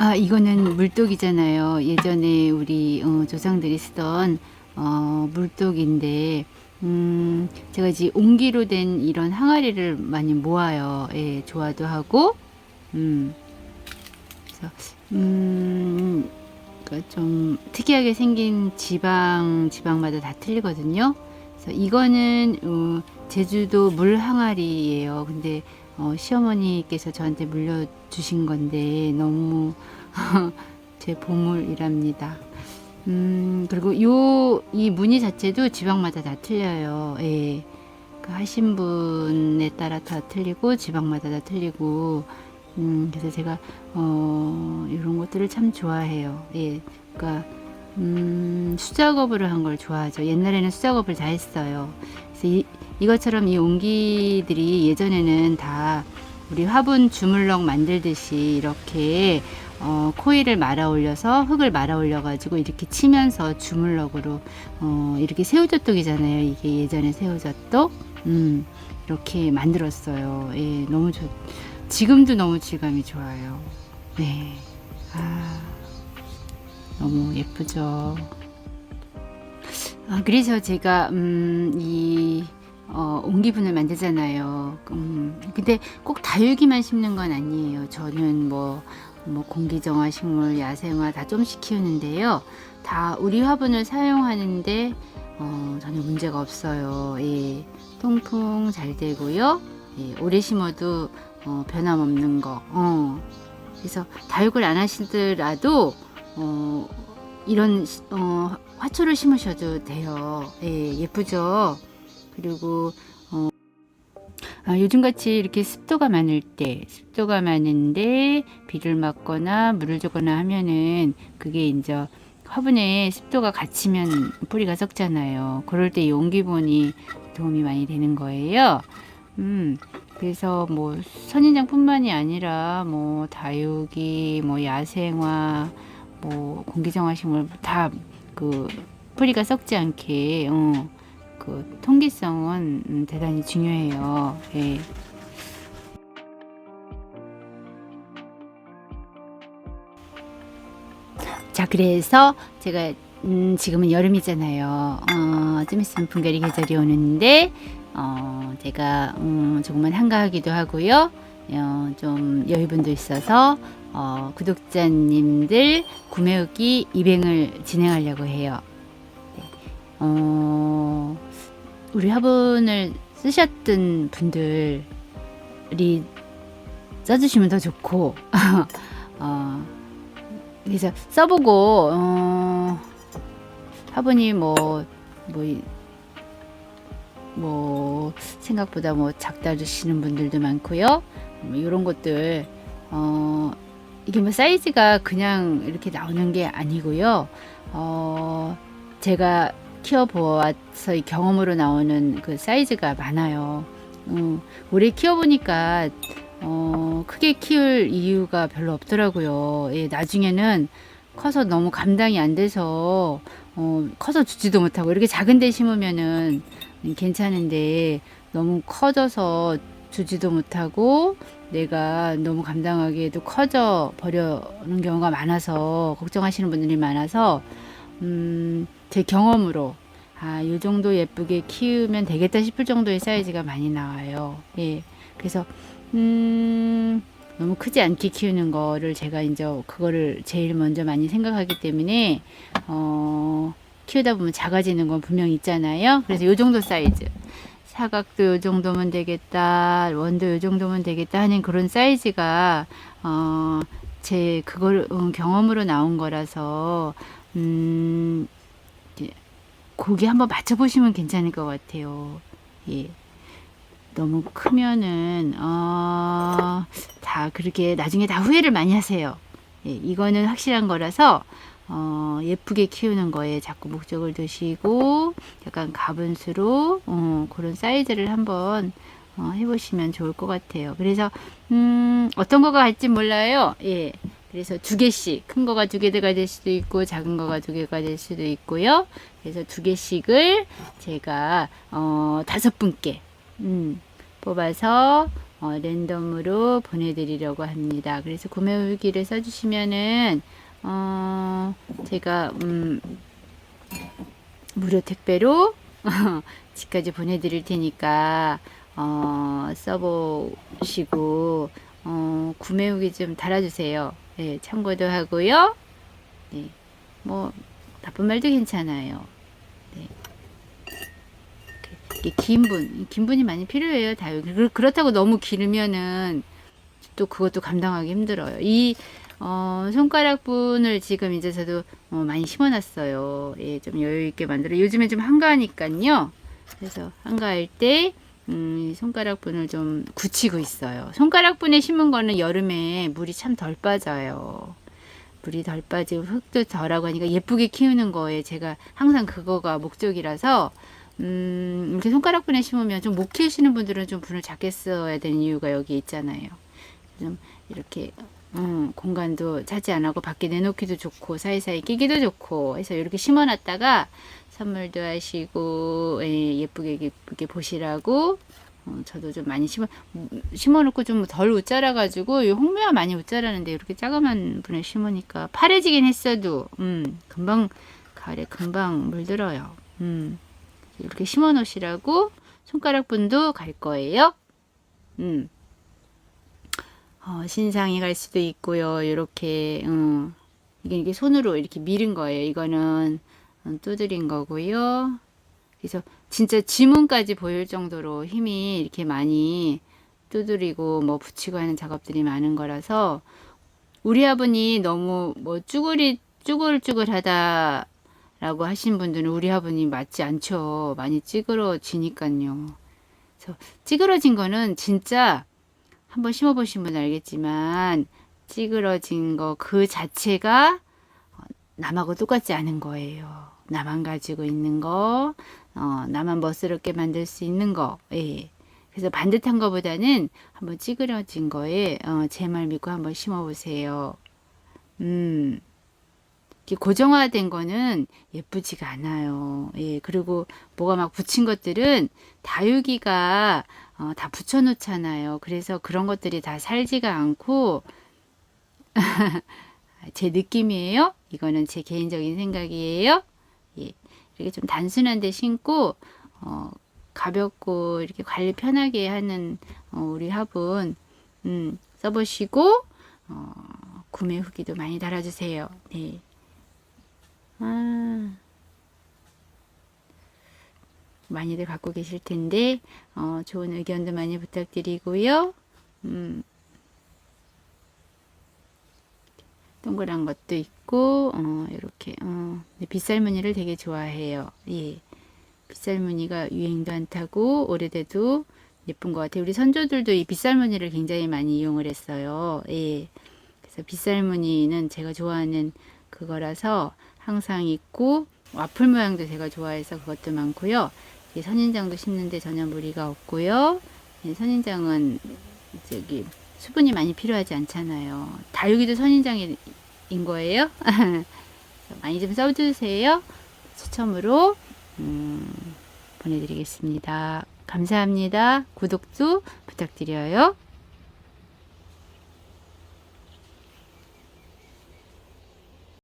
아, 이거는 물독이잖아요. 예전에 우리 어, 조상들이 쓰던 어, 물독인데, 음, 제가 이제 옹기로 된 이런 항아리를 많이 모아요. 예, 좋아도 하고, 음, 그래서, 음, 그러니까 좀 특이하게 생긴 지방, 지방마다 다 틀리거든요. 그래서 이거는, 어, 제주도 물 항아리예요. 근데, 어, 시어머니께서 저한테 물려주신 건데 너무 제 보물이랍니다. 음, 그리고 요, 이 무늬 자체도 지방마다 다 틀려요. 예. 그 하신 분에 따라 다 틀리고, 지방마다 다 틀리고, 음, 그래서 제가, 어, 이런 것들을 참 좋아해요. 예. 그니까, 음, 수작업을 한 걸 좋아하죠. 옛날에는 수작업을 다 했어요. 이, 이것처럼 이 옹기들이 예전에는 다 우리 화분 주물럭 만들듯이 이렇게 어, 코일을 말아 올려서 흙을 말아 올려 가지고 이렇게 치면서 주물럭으로 어, 이렇게 새우젓독이잖아요. 이게 예전에 새우젓독 음, 이렇게 만들었어요. 예, 너무 좋. 지금도 너무 질감이 좋아요. 네. 아, 너무 예쁘죠. 아, 그래서 제가 음, 이 어, 옹기분을 만들잖아요. 음, 근데 꼭 다육이만 심는 건 아니에요. 저는 뭐, 뭐 공기정화 식물, 야생화 다 좀씩 키우는데요. 다 우리 화분을 사용하는데 어, 전혀 문제가 없어요. 예, 통풍 잘 되고요. 예, 오래 심어도 어, 변함없는 거. 어. 그래서 다육을 안 하시더라도 어, 이런 시- 어, 화초를 심으셔도 돼요. 예, 예쁘죠? 그리고 어, 아, 요즘같이 이렇게 습도가 많을 때 습도가 많은데 비를 맞거나 물을 주거나 하면은 그게 이제 화분에 습도가 갇히면 뿌리가 썩잖아요. 그럴 때 용기본이 도움이 많이 되는 거예요. 음, 그래서 뭐 선인장뿐만이 아니라 뭐 다육이, 뭐 야생화, 뭐 공기정화식물 다 그 뿌리가 썩지 않게 어, 그 통기성은 음, 대단히 중요해요. 예. 자, 그래서 제가 음, 지금은 여름이잖아요. 어, 좀 있으면 분갈이 계절이 오는데 어, 제가 음, 조금만 한가하기도 하고요. 어, 좀 여유분도 있어서 어, 구독자님들 구매후기 입행을 진행하려고 해요. 네. 어, 우리 화분을 쓰셨던 분들이 써주시면 더 좋고, 어, 그래서 써보고, 어, 화분이 뭐, 뭐, 이- 뭐, 생각보다 뭐 작다 주시는 분들도 많고요. 뭐 이런 것들, 어, 이게 뭐 사이즈가 그냥 이렇게 나오는 게 아니고요. 어, 제가 키워보아서 이 경험으로 나오는 그 사이즈가 많아요. 음, 오래 키워보니까 어, 크게 키울 이유가 별로 없더라고요. 예, 나중에는 커서 너무 감당이 안 돼서 어, 커서 주지도 못하고 이렇게 작은 데 심으면은 괜찮은데 너무 커져서 주지도 못하고 내가 너무 감당하기에도 커져 버려는 경우가 많아서 걱정하시는 분들이 많아서 음, 제 경험으로 아, 요 정도 예쁘게 키우면 되겠다 싶을 정도의 사이즈가 많이 나와요. 예. 그래서 음, 너무 크지 않게 키우는 거를 제가 이제 그거를 제일 먼저 많이 생각하기 때문에 어, 키우다 보면 작아지는 건 분명히 있잖아요. 그래서 요 정도 사이즈. 사각도 요 정도면 되겠다. 원도 요 정도면 되겠다 하는 그런 사이즈가 어, 제 그걸 음, 경험으로 나온 거라서 음, 고기 한번 맞춰보시면 괜찮을 것 같아요. 예. 너무 크면은 어, 다 그렇게 나중에 다 후회를 많이 하세요. 예, 이거는 확실한 거라서 어, 예쁘게 키우는 거에 자꾸 목적을 두시고 약간 가분수로 어, 그런 사이즈를 한번 어, 해보시면 좋을 것 같아요. 그래서 음, 어떤 거가 갈지 몰라요. 예. 그래서 두 개씩 큰 거가 두 개가 될 수도 있고 작은 거가 두 개가 될 수도 있고요. 그래서 두 개씩을 제가 어, 다섯 분께 음, 뽑아서 어, 랜덤으로 보내드리려고 합니다. 그래서 구매 후기를 써주시면은 어, 제가 음, 무료 택배로 집까지 보내드릴 테니까 어, 써보시고 어, 구매 후기 좀 달아주세요. 예, 참고도 하고요. 네, 뭐 나쁜 말도 괜찮아요. 네. 긴 분, 긴 분이 많이 필요해요. 다육. 그- 그렇다고 너무 길으면은 또 그것도 감당하기 힘들어요. 이 어, 손가락 분을 지금 이제 저도 어, 많이 심어놨어요. 예, 좀 여유 있게 만들어. 요즘에 좀 한가하니까요. 그래서 한가할 때 음, 이 손가락 분을 좀 굳히고 있어요. 손가락 분에 심은 거는 여름에 물이 참 덜 빠져요. 물이 덜 빠지고 흙도 덜하고 하니까 예쁘게 키우는 거에 제가 항상 그거가 목적이라서 음, 이렇게 손가락 분에 심으면 좀 못 키우시는 분들은 좀 분을 작게 써야 되는 이유가 여기 있잖아요. 좀 이렇게 음, 공간도 차지 안 하고 밖에 내놓기도 좋고 사이사이 끼기도 좋고 해서 이렇게 심어놨다가 선물도 하시고 예, 예쁘게 예쁘게 보시라고 어, 저도 좀 많이 심어 심어놓고 좀 덜 웃자라 가지고 이 홍매화 많이 웃자라는데 이렇게 자그만 분을 심으니까 파래지긴 했어도 음 금방 가을에 금방 물들어요. 음 이렇게 심어 놓으시라고 손가락 분도 갈 거예요. 음. 어, 신상이 갈 수도 있고요. 이렇게 음, 이게 이게 손으로 이렇게 밀은 거예요. 이거는 음, 두드린 거고요. 그래서 진짜 지문까지 보일 정도로 힘이 이렇게 많이 두드리고 뭐 붙이고 하는 작업들이 많은 거라서 우리 아버님 너무 뭐 쭈그리 쭈글쭈글하다라고 하신 분들은 우리 아버님 맞지 않죠. 많이 찌그러지니까요. 그래서 찌그러진 거는 진짜 한번 심어보신 분은 알겠지만 찌그러진 거 그 자체가 어, 남하고 똑같지 않은 거예요. 나만 가지고 있는 거, 어, 나만 멋스럽게 만들 수 있는 거. 예. 그래서 반듯한 거보다는 한번 찌그러진 거에 어, 제 말 믿고 한번 심어보세요. 음. 고정화된 거는 예쁘지가 않아요. 예, 그리고 뭐가 막 붙인 것들은 다육이가 어, 다 붙여놓잖아요. 그래서 그런 것들이 다 살지가 않고 제 느낌이에요. 이거는 제 개인적인 생각이에요. 예, 이렇게 좀 단순한데 신고 어, 가볍고 이렇게 관리 편하게 하는 어, 우리 화분 음, 써보시고 어, 구매 후기도 많이 달아주세요. 네. 아. 많이들 갖고 계실 텐데 어, 좋은 의견도 많이 부탁드리고요. 음, 동그란 것도 있고 어, 이렇게 어, 네, 빗살 무늬를 되게 좋아해요. 예, 빗살 무늬가 유행도 안 타고 오래돼도 예쁜 것 같아요. 우리 선조들도 이 빗살 무늬를 굉장히 많이 이용을 했어요. 예, 그래서 빗살 무늬는 제가 좋아하는 그거라서 항상 있고 와플 모양도 제가 좋아해서 그것도 많고요. 이 선인장도 심는데 전혀 무리가 없고요. 이 선인장은 저기 수분이 많이 필요하지 않잖아요. 다육이도 선인장인 거예요. 많이 좀 써주세요. 추첨으로 음, 보내드리겠습니다. 감사합니다. 구독도 부탁드려요.